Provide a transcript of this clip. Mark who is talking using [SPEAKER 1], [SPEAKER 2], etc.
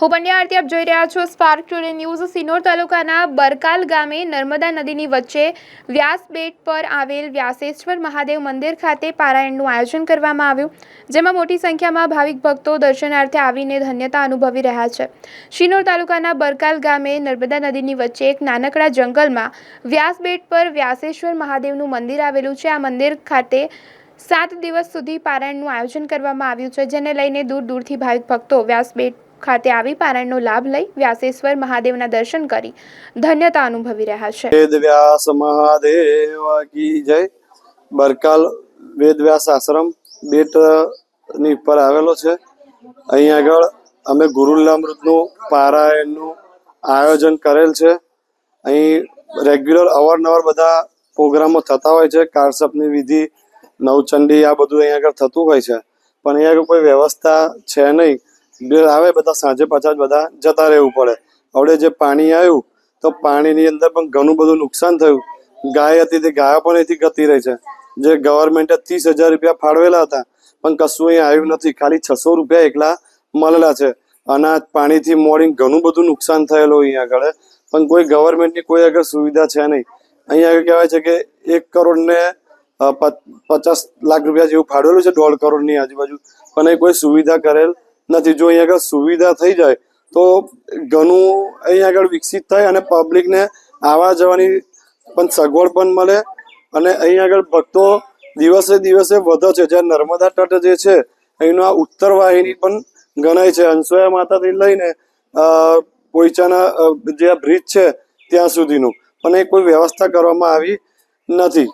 [SPEAKER 1] હું પંડ્યા આરતી, આપ જોઈ રહ્યા છો સ્પાર્ક ટુડે ન્યૂઝ સિનોર તાલુકાના બરકાલ ગામે નર્મદા નદીની વચ્ચે વ્યાસ બેટ પર આવેલ વ્યાસેશ્વર મહાદેવ મંદિર ખાતે પારાયણનું આયોજન કરવામાં આવ્યું, જેમાં મોટી સંખ્યામાં ભાવિક ભક્તો દર્શનાર્થે આવીને ધન્યતા અનુભવી રહ્યા છે. શિનોર તાલુકાના બરકાલ ગામે નર્મદા નદીની વચ્ચે એક નાનકડા જંગલમાં વ્યાસ બેટ પર વ્યાસેશ્વર મહાદેવનું મંદિર આવેલું છે. આ મંદિર ખાતે સાત દિવસ સુધી પારાયણનું આયોજન કરવામાં આવ્યું છે, જેને લઈને દૂર દૂરથી ભાવિક ભક્તો વ્યાસબેટ ખાતે આવી પારાયણનો લાભ લઈ વ્યાસેશ્વર મહાદેવના દર્શન કરી ધન્યતા અનુભવી રહ્યા છે.
[SPEAKER 2] વેદ વ્યાસ મહાદેવ કી જય. બરકાલ વેદ વ્યાસ આશ્રમ બેટની ઉપર આવેલો છે. અહીં આગળ અમે ગુરુલામૃતનું પારાયણનું આયોજન કરેલ છે. અહીં રેગ્યુલર અવારનવાર બધા પ્રોગ્રામો થતા હોય છે. કારસપની વિધિ, નવચંડી આ બધું અહીંયા આગળ થતું હોય છે. પણ અહીંયા આગળ કોઈ વ્યવસ્થા છે નહીં. બે આવે, બધા સાંજે પાછા બધા જતા રહેવું પડે. હવે જે પાણી આવ્યું, તો પાણીની અંદર પણ ઘણું બધું નુકસાન થયું. ગાય હતી, તે ગાયો પણ અહીંથી ગતી રહી છે. જે ગવર્મેન્ટે ત્રીસ હજાર રૂપિયા ફાળવેલા હતા, પણ કશું અહીં આવ્યું નથી. ખાલી છસો રૂપિયા એકલા મળેલા છે. અનાજ, પાણીથી મોડી ઘણું બધું નુકસાન થયેલું અહીં આગળ. પણ કોઈ ગવર્મેન્ટની કોઈ આગળ સુવિધા છે નહીં. અહીંયા આગળ કહેવાય છે કે એક કરોડને પચાસ લાખ રૂપિયા જેવું ફાળવેલું છે, દોઢ કરોડની આજુબાજુ. પણ એ કોઈ સુવિધા કરેલ નથી. જો અહીં આગળ સુવિધા થઈ જાય, તો ઘણું અહીં આગળ વિકસિત થાય અને પબ્લિકને આવવા જવાની પણ સગવડ પણ મળે. અને અહીં આગળ ભક્તો દિવસે દિવસે વધે છે. જ્યાં નર્મદા તટ જે છે અહીંનો આ ઉત્તર વાહિની પણ ગણાય છે. અંસોયા માતાથી લઈને પોઈચાના જે આ બ્રિજ છે, ત્યાં સુધીનું. પણ એ કોઈ વ્યવસ્થા કરવામાં આવી નથી.